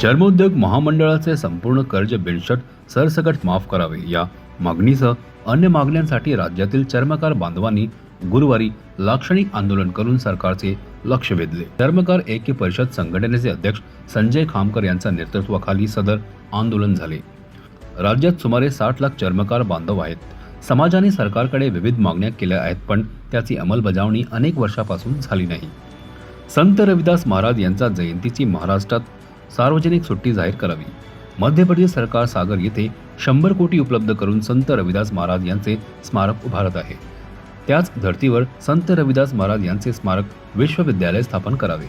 चर्मोद्योग महामंडळाचे संपूर्ण कर्ज बिनशट सरसकट माफ करावे. या मागणीसह अन्य मागण्यांसाठी राज्यातील चर्मकार बांधवांनी गुरुवारी लाक्षणिक आंदोलन करून सरकारचे लक्ष वेधले. चर्मकार ऐक्य परिषद संघटनेचे अध्यक्ष संजय खामकर यांच्या नेतृत्वाखाली सदर आंदोलन झाले. राज्यात सुमारे साठ लाख चर्मकार बांधव आहेत. समाजाने सरकारकडे विविध मागण्या केल्या आहेत पण त्याची अंमलबजावणी अनेक वर्षापासून झाली नाही. संत रविदास महाराज यांच्या जयंतीची महाराष्ट्रात सार्वजनिक सुट्टी जाहीर करावी. मध्य प्रदेश सरकार सागर येथे शंभर कोटी उपलब्ध करून संत रविदास महाराज यांचे स्मारक उभारत आहे. त्याच धर्तीवर संत रविदास महाराज यांचे स्मारक विश्वविद्यालय स्थापन करावे.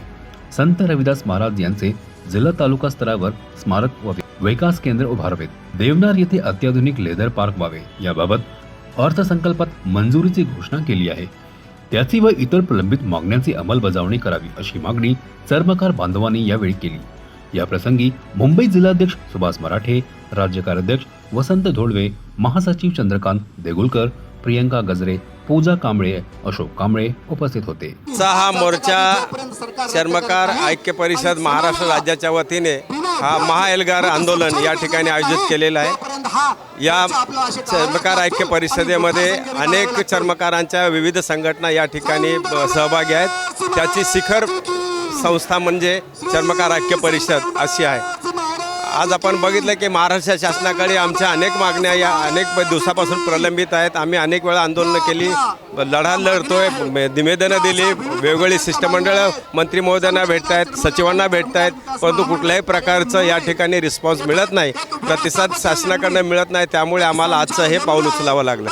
संत रविदास महाराज यांचे जिल्हा तालुका स्तरावर स्मारक व विकास केंद्र उभारावेत. देवनार येथे अत्याधुनिक लेदर पार्क व्हावे. याबाबत अर्थसंकल्पात मंजुरीची घोषणा केली आहे. त्याची व इतर प्रलंबित मागण्यांची अंमलबजावणी करावी अशी मागणी चर्मकार बांधवांनी यावेळी केली. या प्रसंगी मुंबई जिल्हाध्यक्ष सुभाष मराठे राज्य कार्याध्यक्ष वसंत धोडवे महासचिव चंद्रकांत देगुलकर प्रियंका गजरे पूजा कांबळे अशोक कांबळे उपस्थित होते. सहा हा मोर्चा चर्मकार ऐक्य परिषद महाराष्ट्र राज्याच्या वतीने हा महाएल्गार आंदोलन या ठिकाणी आयोजित केलेलं आहे. या चर्मकार ऐक्य परिषदेमध्ये अनेक चर्मकारांच्या विविध संघटना या ठिकाणी सहभागी आहेत. त्याची शिखर संस्था म्हणजे चर्मकार ऐक्य परिषद अशी आहे. आज आपण बघितलं की महाराष्ट्र शासनाकडे आमच्या अनेक मागण्या या अनेक दिवसापासून प्रलंबित आहेत. आम्ही अनेक वेळा आंदोलनं केली. लढा लढतोय निवेदनं दिली. वेगवेगळी शिष्टमंडळं मंत्री महोदयांना भेटत आहेत सचिवांना भेटत आहेत परंतु कुठल्याही प्रकारचं या ठिकाणी रिस्पॉन्स मिळत नाही. प्रतिसाद शासनाकडनं मिळत नाही. त्यामुळे आम्हाला आजचं हे पाऊल उचलावं लागलं.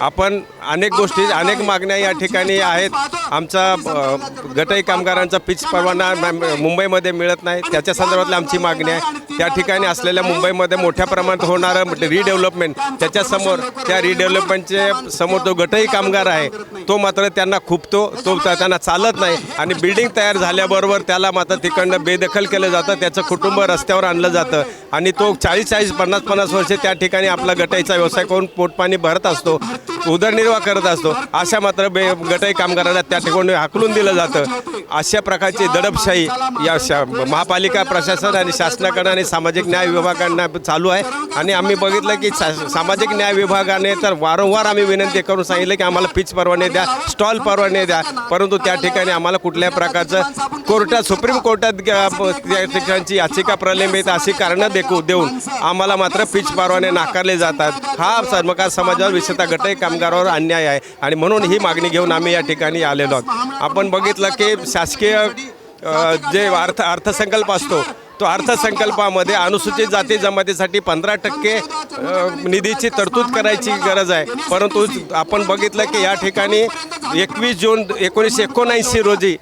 आपण अनेक गोष्टी अनेक मागण्या या ठिकाणी आहेत. आमचा गटई कामगारांचा पिच परवाना मुंबईमध्ये मिळत नाही. त्याच्या संदर्भातली आमची मागणी आहे. त्या ठिकाणी असलेल्या मुंबईमध्ये मोठ्या प्रमाणात होणारं रिडेव्हलपमेंट त्याच्यासमोर त्या रिडेव्हलपमेंटचे समोर जो गटही कामगार आहे तो मात्र त्यांना खुपतो तो त्यांना चालत नाही आणि बिल्डिंग तयार झाल्याबरोबर त्याला मात्र तिकडनं बेदखल केलं जातं त्याचं कुटुंब रस्त्यावर आणलं जातं आणि तो चाळीस चाळीस पन्नास पन्नास वर्षे त्या ठिकाणी आपला गटाईचा व्यवसाय करून पोटपाणी भरत असतो. उदरनिर्वाह करत असतो. अशा मात्र बे गटई कामगारांना त्या ठिकाणी हाकलून दिलं जातं. अशा प्रकारची दडपशाही या शा महापालिका प्रशासन आणि शासनाकडं आणि सामाजिक न्याय विभागाकडनं चालू आहे. आणि आम्ही बघितलं की सा सामाजिक न्याय विभागाने तर वारंवार आम्ही विनंती करून सांगितलं की आम्हाला पिच परवाने द्या स्टॉल परवाने द्या. परंतु त्या ठिकाणी आम्हाला कुठल्याही प्रकारचं कोर्टात सुप्रीम कोर्टात त्या ठिकाणची याचिका प्रलंबित अशी कारणं देखू देऊन आम्हाला मात्र पिच परवाने नाकारले जातात. हा सर्मकार समाजावर विशेषतः गटई कामगारावर अन्याय आहे. आणि म्हणून ही मागणी घेऊन आम्ही या ठिकाणी आलेलो आहोत. आपण बघितलं की शासकीय जे अर्थ अर्थसंकल्प असतो तो अर्थसंकल्पामध्ये अनुसूचित जाती जमातीसाठी पंधरा टक्के निधीची तरतूद करायची गरज आहे. परंतु आपण बघितलं की या ठिकाणी एकवीस जून एकोणीसशे एकोणऐंशी रोजी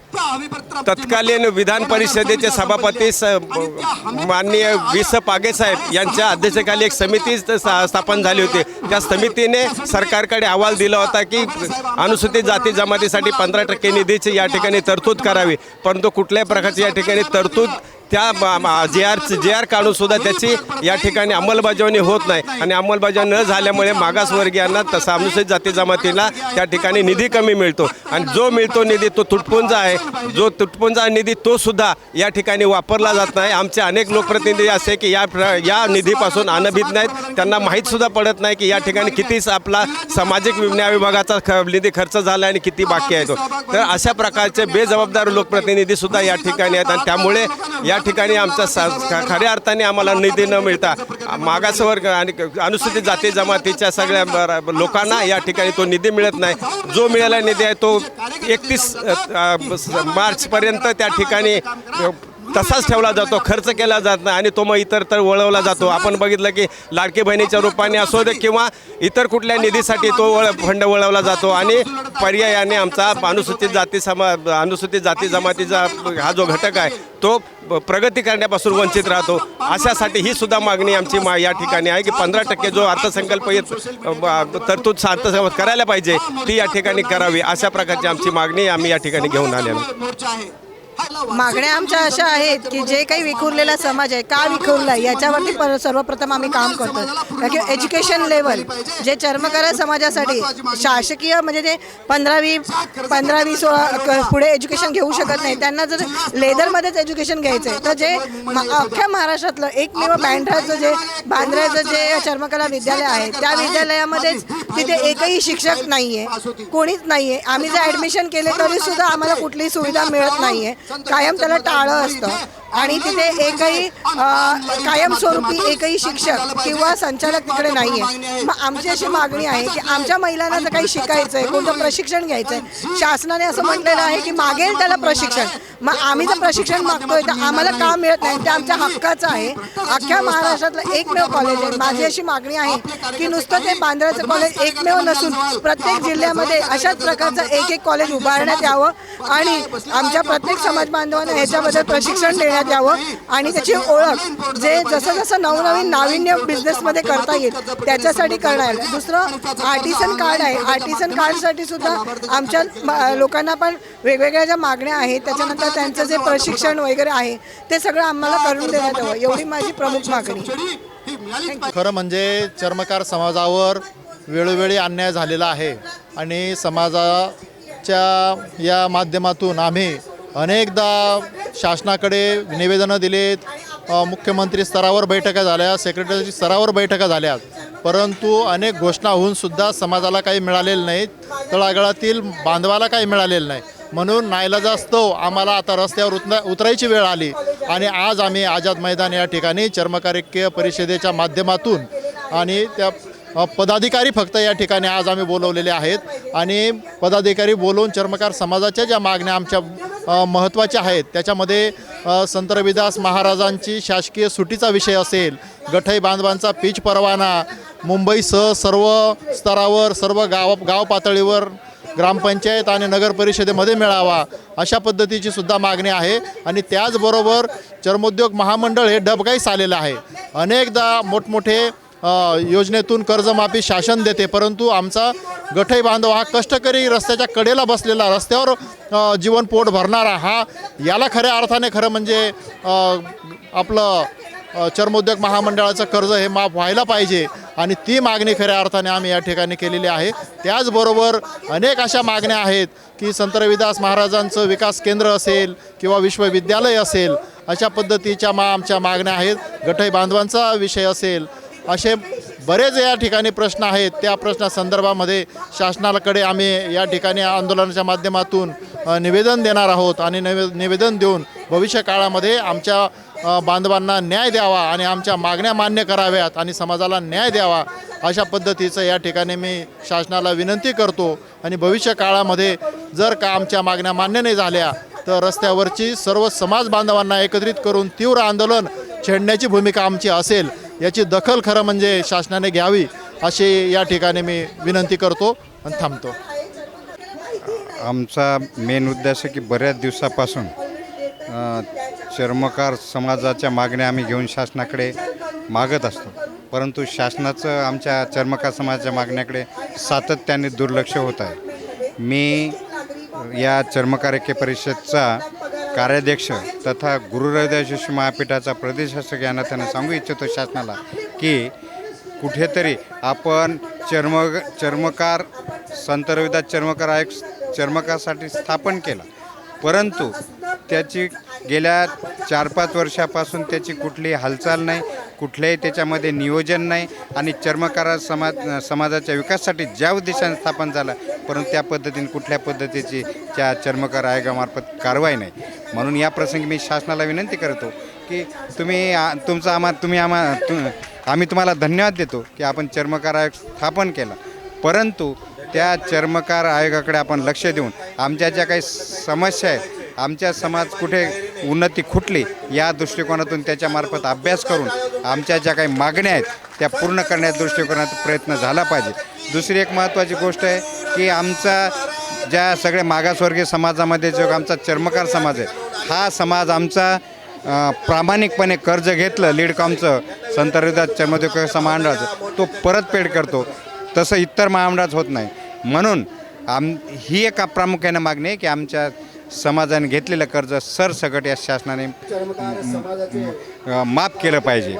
तत्कालीन विधान परिषदेचे सभापती स माननीय वि स पागेसाहेब यांच्या अध्यक्षतेखाली एक समिती स्थापन झाली होती. त्या समितीने सरकारकडे अहवाल दिला होता की अनुसूचित जाती जमातीसाठी पंधरा टक्के निधीची या ठिकाणी तरतूद करावी. परंतु कुठल्याही प्रकारची या ठिकाणी तरतूद त्या जे आर जे आर काढून सुद्धा त्याची या ठिकाणी अंमलबजावणी होत नाही आणि अंमलबजावणी न झाल्यामुळे मागासवर्गीयांना तसा अनुसूचित जाती जमातीला त्या ठिकाणी निधी कमी मिळतो आणि जो मिळतो निधी तो तुटपुंजा आहे जो तुटपुंजा निधी तो सुद्धा या ठिकाणी वापरला जात नाही आमचे अनेक लोकप्रतिनिधी असे की या या निधीपासून अनभित नाहीत त्यांना माहीत सुद्धा पडत नाही की या ठिकाणी किती आपला सामाजिक न्याय विभागाचा ख निधी खर्च झाला आणि किती बाकी आहे तो तर अशा प्रकारचे बेजबाबदार लोकप्रतिनिधी सुद्धा या ठिकाणी आहेत आणि त्यामुळे या या ठिकाणी आमचा सा खऱ्या अर्थाने आम्हाला निधी न मिळता मागासवर्ग आणि अनुसूचित जाती जमातीच्या सगळ्या लोकांना या ठिकाणी तो निधी मिळत नाही. जो मिळाला निधी आहे तो एकतीस मार्चपर्यंत त्या ठिकाणी तसाच ठेवला जातो खर्च केला जात नाही आणि तो मग इतर तर वळवला जातो. आपण बघितलं की लाडकी बहिणीच्या रूपाने असो दे किंवा इतर कुठल्या निधीसाठी तो वळ फंड वळवला जातो आणि पर्यायाने आमचा अनुसूचित जाती समा अनुसूचित जाती जमातीचा हा जो घटक आहे तो प्रगती करण्यापासून वंचित राहतो. अशासाठी ही सुद्धा मागणी आमची मा या ठिकाणी आहे की पंधरा टक्के जो अर्थसंकल्प येत तरतूद अर्थसंकल्प करायला पाहिजे ती या ठिकाणी करावी. अशा प्रकारची आमची मागणी आम्ही या ठिकाणी घेऊन आलेलो. मागण्या आमच्या अशा आहेत की जे काही विखुरलेला समाज आहे का विखुरला आहे याच्यावरती पर सर्वप्रथम आम्ही काम करतो कारण की एज्युकेशन लेवल जे चर्मकार समाजासाठी शासकीय म्हणजे जे पंधरावी पंधरावी सोळा क- पुढे एज्युकेशन घेऊ शकत नाही. त्यांना जर लेदरमध्येच एज्युकेशन घ्यायचं आहे तर जे अख्ख्या महाराष्ट्रातलं एकमेव बँड्राचं जे बांद्र्याचं जे चर्मकला विद्यालय आहे त्या विद्यालयामध्येच तिथे एकही शिक्षक नाही आहे कोणीच नाही आहे आम्ही जर ॲडमिशन केले तरी सुद्धा आम्हाला कुठलीही सुविधा मिळत नाही आहे कायम त्याला टाळं असतं. आणि तिथे एकही कायमस्वरूपी एकही शिक्षक किंवा संचालक तिकडे नाही आहे. मग आमची अशी मागणी आहे की आमच्या महिलांना जर काही शिकायचं आहे कोणतं प्रशिक्षण घ्यायचं आहे शासनाने असं म्हटलेलं आहे की मागेल त्याला प्रशिक्षण. मग आम्ही जर प्रशिक्षण मागतोय तर आम्हाला का मिळत नाही. ते आमच्या हक्काचं आहे. अख्ख्या महाराष्ट्रातलं एकमेव कॉलेज आहे. माझी अशी मागणी आहे की नुसतं ते बांद्राचं कॉलेज एकमेव नसून प्रत्येक जिल्ह्यामध्ये अशाच प्रकारचं एक एक कॉलेज उभारण्यात यावं आणि आमच्या प्रत्येक समाज बांधवांना ह्याच्याबद्दल प्रशिक्षण देण्यात यावं आणि त्याची ओळख जे जसं जसं नवनवीन नाविन्य बिझनेसमध्ये करता येईल त्याच्यासाठी करणार. आहे. दुसरं आर्टिसन कार्ड आहे. आर्टिसन कार्डसाठी सुद्धा आमच्या लोकांना पण वेगवेगळ्या ज्या मागण्या आहेत त्याच्यानंतर त्यांचं जे प्रशिक्षण वगैरे आहे ते सगळं आम्हाला करून देण्यात यावं एवढी माझी प्रमुख मागणी. खरं म्हणजे चर्मकार समाजावर वेळोवेळी अन्याय झालेला आहे आणि समाजाच्या या माध्यमातून आम्ही अनेकदा शासनाकडे निवेदनं दिलेत मुख्यमंत्री स्तरावर बैठका झाल्या सेक्रेटरी स्तरावर बैठका झाल्या परंतु अनेक घोषणा होऊन सुद्धा समाजाला काही मिळालेलं नाही तळागाळातील बांधवाला काही मिळालेलं नाही. म्हणून नाईलाजास्तव आम्हाला आता रस्त्यावर उतना उतरायची वेळ आली आणि आज आम्ही आझाद मैदान या ठिकाणी चर्मकारिक्य परिषदेच्या माध्यमातून आणि त्या पदाधिकारी फक्त या ठिकाणी आज आम्ही बोलवलेले आहेत आणि पदाधिकारी बोलवून चर्मकार समाजाच्या ज्या मागण्या आमच्या महत्त्वाच्या आहेत. त्याच्यामध्ये संत रविदास महाराजांची शासकीय सुटीचा विषय असेल गठई बांधवांचा पीच परवाना मुंबईसह सर्व स्तरावर सर्व गाव गाव पातळीवर ग्रामपंचायत आणि नगर परिषदेमध्ये मिळावा अशा पद्धतीची सुद्धा मागणी आहे. आणि त्याचबरोबर चर्मोद्योग महामंडळ हे डबगाईस आलेलं आहे. अनेकदा मोठमोठे योजनेतून कर्जमाफी शासन देते परंतु आमचा गठई बांधव हा कष्टकरी रस्त्याच्या कडेला बसलेला रस्त्यावर जीवन पोट भरणारा हा याला खऱ्या अर्थाने खरं म्हणजे आपलं चर्मोद्योग महामंडळाचं कर्ज हे माफ व्हायला पाहिजे आणि ती मागणी खऱ्या अर्थाने आम्ही या ठिकाणी केलेली आहे. त्याचबरोबर अनेक अशा मागण्या आहेत की संत रविदास महाराजांचं विकास केंद्र असेल किंवा विश्वविद्यालय असेल अशा पद्धतीच्या मा आमच्या मागण्या आहेत. गठई बांधवांचा विषय असेल असे बरेच या ठिकाणी प्रश्न आहेत. त्या प्रश्नासंदर्भामध्ये शासनाकडे आम्ही या ठिकाणी आंदोलनाच्या माध्यमातून निवेदन देणार आहोत आणि निवे निवेदन देऊन भविष्य काळामध्ये आमच्या बांधवांना न्याय द्यावा आणि आमच्या मागण्या मान्य कराव्यात आणि समाजाला न्याय द्यावा अशा पद्धतीचं या ठिकाणी मी शासनाला विनंती करतो. आणि भविष्य काळामध्ये जर का आमच्या मागण्या मान्य नाही झाल्या तर रस्त्यावरची सर्व समाज बांधवांना एकत्रित करून तीव्र आंदोलन छेडण्याची भूमिका आमची असेल. याची दखल खरं म्हणजे शासनाने घ्यावी अशी या ठिकाणी मी विनंती करतो आणि थांबतो. आमचा मेन उद्देश आहे की बऱ्याच दिवसापासून चर्मकार समाजाच्या मागण्या आम्ही घेऊन शासनाकडे मागत असतो. परंतु शासनाचं आमच्या चर्मकार समाजाच्या मागण्याकडे सातत्याने दुर्लक्ष होत आहे. मी या चर्मकार ऐक्य परिषदचा कार्याध्यक्ष तथा गुरु रविदास जोशी महापीठाचा प्रदेशासक यांना त्यांना सांगू इच्छितो शासनाला की कुठेतरी आपण चर्म चर्मकार संत रविदास चर्मकार आयोग चर्मकारासाठी स्थापन केला. परंतु त्याची गेल्या चार पाच वर्षापासून त्याची कुठलीही हालचाल नाही कुठल्याही त्याच्यामध्ये नियोजन नाही आणि चर्मकार समाज समाजाच्या विकासासाठी ज्या उद्देशाने स्थापन झाला परंतु त्या पद्धतीने कुठल्या पद्धतीची त्या चर्मकार आयोगामार्फत कारवाई नाही. म्हणून या प्रसंगी मी शासनाला विनंती करतो की तुम्ही तुमचा आम्हा तुम्ही आम्हा तु आम्ही तुम्हाला धन्यवाद देतो की आपण चर्मकार आयोग स्थापन केला. परंतु त्या चर्मकार आयोगाकडे आपण लक्ष देऊन आमच्या ज्या काही समस्या आहेत आमच्या समाज कुठे उन्नती खुटली या दृष्टिकोनातून त्याच्यामार्फत अभ्यास करून आमच्या ज्या काही मागण्या आहेत त्या पूर्ण करण्याच्या दृष्टिकोनात प्रयत्न झाला पाहिजे. दुसरी एक महत्त्वाची गोष्ट आहे की आमचा ज्या सगळ्या मागासवर्गीय समाजामध्ये जो आमचा चर्मकार समाज आहे हा समाज आमचा प्रामाणिकपणे कर्ज घेतलं लीडकॉमचं संत रविदास चर्मोद्योग महामंडळाचं तो परतफेड करतो. तसं इतर महामंडळात होत नाही. म्हणून आम ही एक प्रामुख्याने मागणी आहे की आमच्या समाजाने घेतलेलं कर्ज सरसकट या शासनाने माफ केलं पाहिजे.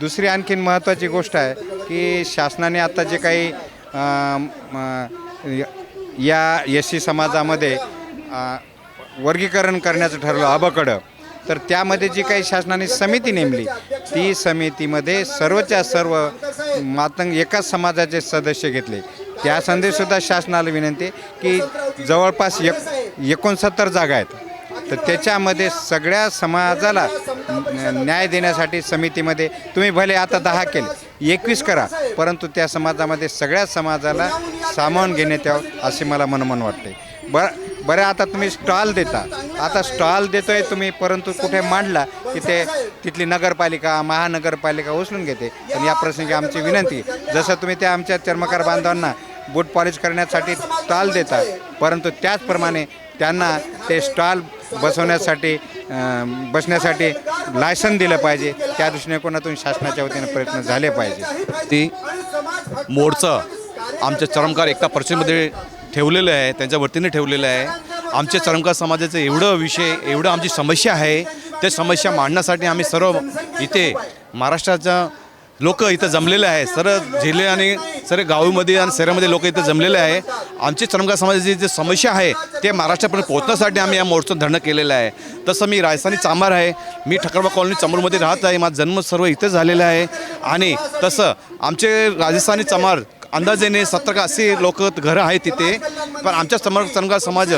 दुसरी आणखीन महत्त्वाची गोष्ट आहे की शासनाने आता जे काही या एस सी समाजामध्ये वर्गीकरण करण्याचं ठरलं अबकडं. तर त्यामध्ये जी काही शासनाने समिती नेमली ती समितीमध्ये सर्वच्या सर्व मातंग एकाच समाजाचे सदस्य घेतले. त्या संदेशसुद्धा शासनाला विनंती की जवळपास एक एकोणसत्तर जागा आहेत. तर त्याच्यामध्ये सगळ्या समाजाला न्याय देण्यासाठी समितीमध्ये तुम्ही भले आता दहा केले एकवीस करा परंतु त्या समाजामध्ये सगळ्या समाजाला सामावून घेण्यात यावं असे मला मनमन वाटते. बरं बरं आता तुम्ही स्टॉल देता. आता स्टॉल देतोय तुम्ही परंतु कुठे मांडला की ते तिथली नगरपालिका महानगरपालिका उचलून घेते. पण या प्रसंगी आमची विनंती जसं तुम्ही त्या आमच्या चर्मकार बांधवांना बूट पॉलिश करण्यासाठी स्टॉल देता परंतु त्याचप्रमाणे त्यांना ते स्टॉल बसवण्यासाठी बसण्यासाठी लायसन दिलं पाहिजे. त्या दृष्टिकोनातून शासनाच्या वतीने प्रयत्न झाले पाहिजे. ती मोर्चा आमच्या चरमकार एकता परिषदेमध्ये ठेवलेलं आहे त्यांच्या वतीने ठेवलेलं आहे. आमच्या चरमकार समाजाचं एवढं विषय एवढं आमची समस्या आहे त्या समस्या मांडण्यासाठी आम्ही सर्व इथे महाराष्ट्राच्या लोक इथं जमलेले आहे. सर्व जिल्हे आणि सर्व गावामध्ये आणि शहरामध्ये लोक इथं जमलेले आहे. आमची चरमकार समाजाची जी समस्या आहे ते महाराष्ट्रापर्यंत पोहोचण्यासाठी आम्ही या मोर्चात धरणं केलेलं आहे. तसं मी राजस्थानी चांभार आहे. मी ठकरबा कॉलनी चंबूरमध्ये राहत आहे. माझा जन्म सर्व इथं झालेला आहे. आणि तसं आमचे राजस्थानी चमार अंदाजेने सत्तर का अस्सी लोक घरं आहेत तिथे पण आमच्या समर चरमकार समाज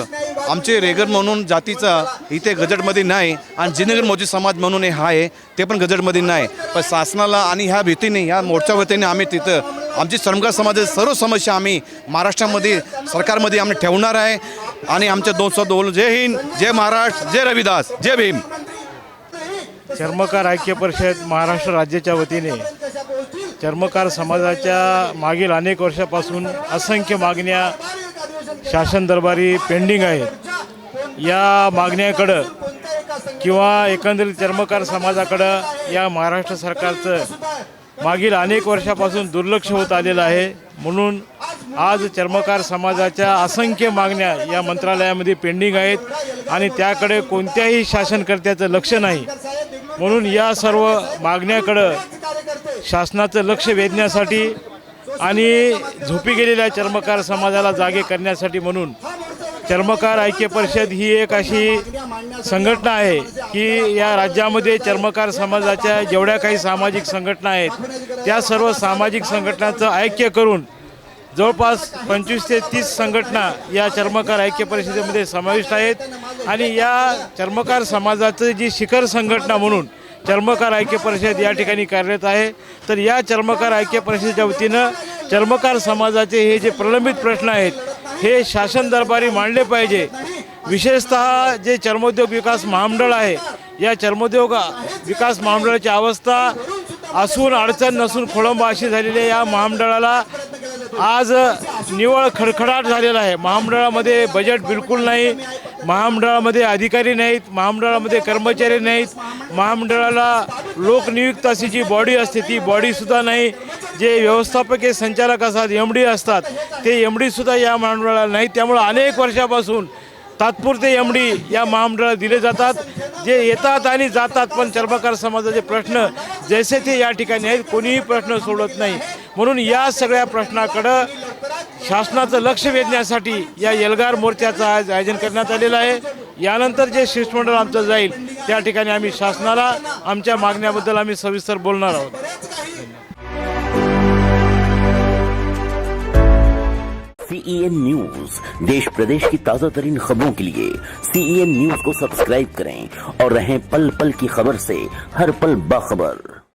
आमचे रेगर म्हणून जातीचा इथे गजटमध्ये नाही आणि जिनगर मोजी समाज म्हणून हे आहे ते पण गजटमध्ये नाही. पण शासनाला आणि ह्या भीतीने ह्या मोर्चा वतीने आम्ही तिथं आमची चरमकार समाजाची सर्व समस्या आम्ही महाराष्ट्रामध्ये सरकारमध्ये आम्ही ठेवणार आहे. आणि आमच्या दोन सौ दोन जय हिंद जय महाराष्ट्र जय रविदास जय भीम. चर्मकार ऐक्य परिषद महाराष्ट्र राज्याच्या वतीने चर्मकार समाजाच्या मागील अनेक वर्षापासून असंख्य मागण्या शासन दरबारी पेंडिंग आहेत. या मागण्याकडं किंवा एकंदरीत चर्मकार समाजाकडं या महाराष्ट्र सरकारचं मागील अनेक वर्षापासून दुर्लक्ष होत आलेलं आहे. म्हणून आज चर्मकार समाजाच्या असंख्य मागण्या या मंत्रालयामध्ये पेंडिंग आहेत आणि त्याकडे कोणत्याही शासनकर्त्याचं लक्ष नाही. म्हणून या सर्व मागण्याकडं शासनाचं लक्ष वेधण्यासाठी आणि झोपी गेलेल्या चर्मकार समाजाला जागे करण्यासाठी म्हणून चर्मकार ऐक्य परिषद ही एक अशी संघटना आहे की या राज्यामध्ये चर्मकार समाजाच्या जेवढ्या काही सामाजिक संघटना आहेत त्या सर्व सामाजिक संघटनांचं ऐक्य करून जवळपास पंचवीस ते तीस संघटना या चर्मकार ऐक्य परिषदेमध्ये समाविष्ट आहेत. आणि या चर्मकार समाजाचं जी शिखर संघटना म्हणून चर्मकार ऐक्य परिषद या ठिकाणी कार्यरत आहे. तर या चर्मकार ऐक्य परिषदेच्या वतीनं चर्मकार समाजाचे हे जे प्रलंबित प्रश्न आहेत हे शासन दरबारी मांडले पाहिजे. विशेषतः जे चर्मोद्योग विकास महामंडळ आहे या चर्मोद्योग विकास महामंडळाची अवस्था असून अडचण नसून खोळंबा अशी झालेली या महामंडळाला आज निवळ खडखडाट झालेला आहे. महामंडळामध्ये बजेट बिलकुल नाही. महामंडळामध्ये अधिकारी नाहीत. महामंडळामध्ये कर्मचारी नाहीत. महामंडळाला लोकनियुक्त अशी जी बॉडी असते. ती बॉडीसुद्धा नाही. जे व्यवस्थापकीय संचालक असतात एम डी असतात ते एम डीसुद्धा या महामंडळाला नाहीत. त्यामुळं अनेक वर्षापासून तात्पुरते एम डी या महामंडळाला दिले जातात. जे येतात आणि जातात पण चर्मकार समाजाचे प्रश्न जैसे ते या ठिकाणी आहेत. कोणीही प्रश्न सोडत नाही. म्हणून या सगळ्या प्रश्नाकडं शासनाचं लक्ष वेधण्यासाठी या एल्गार मोर्चाचं आज आयोजन करण्यात आलेलं आहे. यानंतर जे शिष्टमंडळ आमचं जाईल त्या ठिकाणी आम्ही शासनाला आमच्या मागण्याबद्दल आम्ही सविस्तर बोलणार आहोत. सीईएन न्यूज देश प्रदेश की ताजा तरीन खबरों के लिए सीईएन न्यूज को सब्सक्राइब करें और रहें पल पल की खबर से हर पल बाखबर।